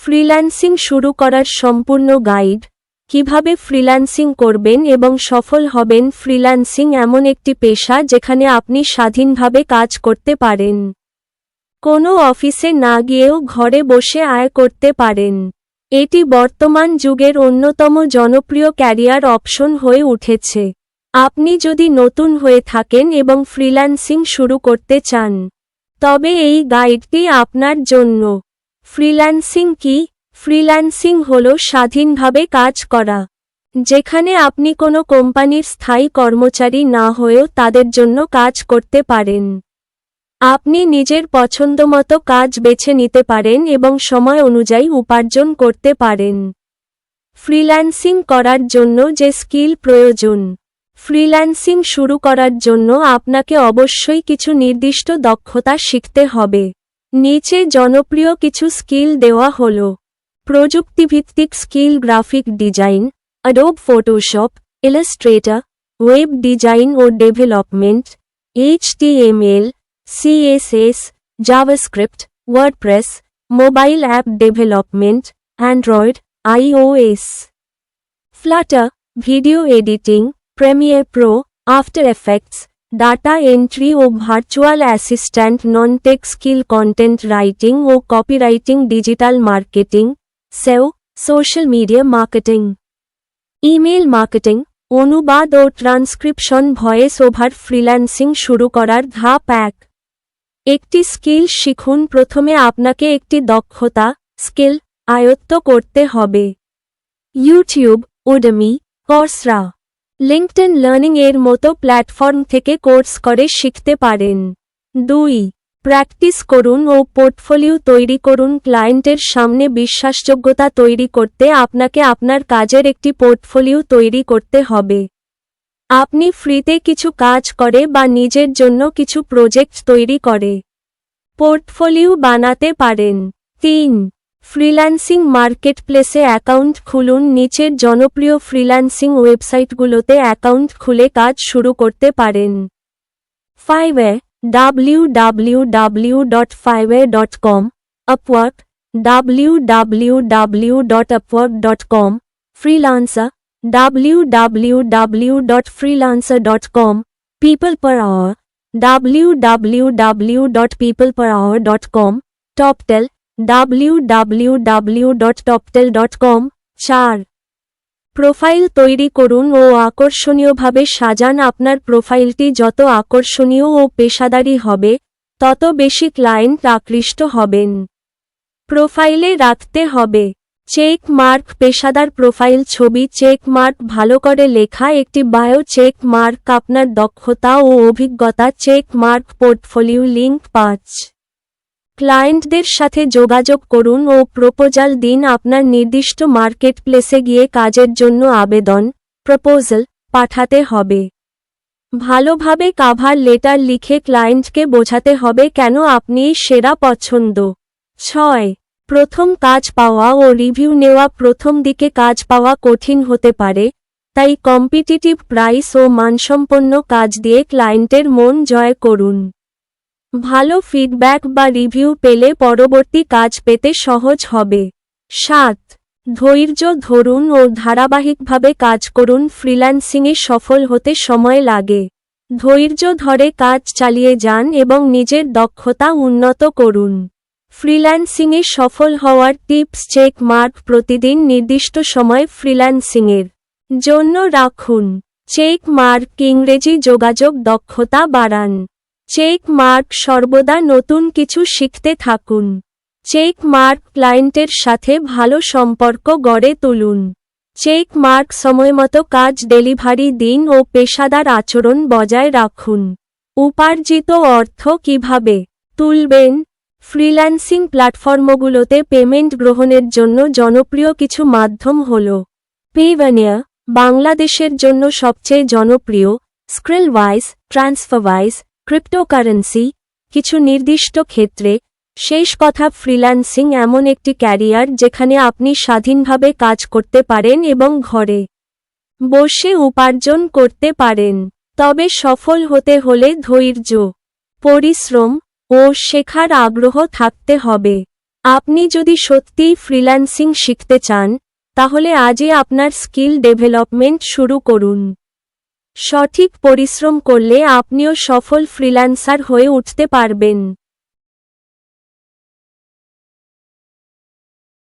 Freelancing শুরু করার সম্পূর্ণ গাইড, কীভাবে ফ্রিল্যান্সিং করবেন এবং সফল হবেন ফ্রিল্যান্সিং এমন একটি পেশা যেখানে আপনি স্বাধীনভাবে কাজ করতে পারেন। কোনো অফিসে না গিয়েও ঘরে বসে আয় করতে পারেন। এটি বর্তমান যুগের অন্যতম জনপ্রিয় ক্যারিয়ার অপশন হয়ে উঠেছে। আপনি যদি নতুন হয়ে থাকেন এবং ফ্রিল্যান্সিং শুরু করতে চান, তবে এই গাইডটি আপনার জন্য। ফ্রিল্যান্সিং কি? ফ্রিল্যান্সিং হল স্বাধীনভাবে কাজ করা। যেখানে আপনি কোনো কোম্পানির স্থায়ী কর্মচারী না হয়েও তাদের জন্য কাজ করতে পারেন। আপনি নিজের পছন্দমতো কাজ বেছে নিতে পারেন এবং সময় অনুযায়ী উপার্জন করতে পারেন। ফ্রিল্যান্সিং করার জন্য যে স্কিল প্রয়োজন। ফ্রিল্যান্সিং শুরু করার জন্য আপনাকে অবশ্যই কিছু নির্দিষ্ট দক্ষতা শিখতে হবে। নিচে জনপ্রিয় কিছু স্কিল দেওয়া হল প্রযুক্তিভিত্তিক skill graphic design Adobe Photoshop Illustrator web design ও development HTML CSS JavaScript WordPress mobile app development Android iOS Flutter video editing Premiere Pro After Effects data entry ও virtual assistant non tech skill content writing ও copywriting digital marketing SEO social media marketing email marketing অনুবাদ ও transcription voice over freelancing শুরু করার ধাপ এক। একটি skill শিখুন, প্রথমে আপনাকে একটি দক্ষতা স্কিল আয়ত্ত করতে হবে। YouTube Udemy Coursera LinkedIn learning এর মতো প্ল্যাটফর্ম থেকে কোর্স করে শিখতে পারেন। দুই, প্র্যাকটিস করুন ও পোর্টফোলিও তৈরি করুন। ক্লায়েন্টের সামনে বিশ্বাসযোগ্যতা তৈরি করতে আপনাকে আপনার কাজের একটি পোর্টফোলিও তৈরি করতে হবে। আপনি ফ্রিতে কিছু কাজ করে বা নিজের জন্য কিছু প্রজেক্ট তৈরি করে। পোর্টফোলিও বানাতে পারেন। তিন ফ্রিল্যান্সিং মার্কেটপ্লেসে অ্যাকাউন্ট খুলুন। নিচের জনপ্রিয় ফ্রিল্যান্সিং ওয়েবসাইটগুলোতে অ্যাকাউন্ট খুলে কাজ শুরু করতে পারেন। Fiverr W W W dot Fiverr dot com Upwork W W W dot Upwork dot com Freelancer W W W dot Freelancer dot com people per hour W W W dot people per hour dot com Toptal www.toptel.com চার profile তৈরি করুন ও আকর্ষণীয়ভাবে সাজান আপনার প্রোফাইলটি যত আকর্ষণীয় ও পেশাদারী হবে, তত বেশি ক্লায়েন্ট আকৃষ্ট হবেন। প্রোফাইলে রাখতে হবে। চেক মার্ক পেশাদার প্রোফাইল ছবি চেক মার্ক ভালো করে লেখা একটি বায়ো চেক মার্ক আপনার দক্ষতা ও অভিজ্ঞতা চেক মার্ক পোর্টফোলিও লিঙ্ক পাঁচ। ক্লায়েন্টদের সাথে যোগাযোগ করুন ও প্রপোজাল দিন আপনার নির্দিষ্ট মার্কেটপ্লেসে গিয়ে কাজের জন্য আবেদন, প্রপোজাল পাঠাতে হবে। ভালোভাবে কাভার লেটার লিখে ক্লায়েন্টকে বোঝাতে হবে কেন আপনি সেরা পছন্দ। ছয়, প্রথম কাজ পাওয়া ও রিভিউ নেওয়া প্রথম দিকে কাজ পাওয়া কঠিন হতে পারে, তাই কম্পিটিটিভ প্রাইস ও মানসম্পন্ন কাজ দিয়ে ক্লায়েন্টের মন জয় করুন। ভালো ফিডব্যাক বা রিভিউ পেলে পরবর্তী কাজ পেতে সহজ হবে। সাত, ধৈর্য ধরুন ও ধারাবাহিকভাবে কাজ করুন। ফ্রিল্যান্সিংয়ে সফল হতে সময় লাগে। ধৈর্য ধরে কাজ চালিয়ে যান এবং নিজের দক্ষতা উন্নত করুন। ফ্রিল্যান্সিংয়ে সফল হওয়ার টিপস চেক মার্ক প্রতিদিন নির্দিষ্ট সময় ফ্রিল্যান্সিংয়ের জন্য রাখুন। চেক মার্ক ইংরেজি যোগাযোগ দক্ষতা বাড়ান। চেক মার্ক সর্বদা নতুন কিছু শিখতে থাকুন। চেক মার্ক ক্লায়েন্টের সাথে ভালো সম্পর্ক গড়ে তুলুন। চেক মার্ক সময়মতো কাজ ডেলিভারি দিন ও পেশাদার আচরণ বজায় রাখুন। উপার্জিত অর্থ কীভাবে তুলবেন? ফ্রিল্যান্সিং প্ল্যাটফর্মগুলোতে পেমেন্ট গ্রহণের জন্য জনপ্রিয় কিছু মাধ্যম হল পেভানিয়া বাংলাদেশের জন্য সবচেয়ে জনপ্রিয় স্ক্রিলওয়াইজ ট্রান্সফারওয়াইজ ক্রিপ্টোকারেন্সি, কিছু নির্দিষ্ট ক্ষেত্রে, শেষ কথা ফ্রিল্যান্সিং এমন একটি ক্যারিয়ার যেখানে আপনি স্বাধীনভাবে কাজ করতে পারেন এবং ঘরে বসে উপার্জন করতে পারেন। তবে সফল হতে হলে ধৈর্য, পরিশ্রম ও শেখার আগ্রহ থাকতে হবে। আপনি যদি সত্যিই ফ্রিল্যান্সিং শিখতে চান, তাহলে আজই আপনার স্কিল ডেভেলপমেন্ট শুরু করুন। সঠিক পরিশ্রম করলে আপনিও সফল ফ্রিল্যান্সার হয়ে উঠতে পারবেন।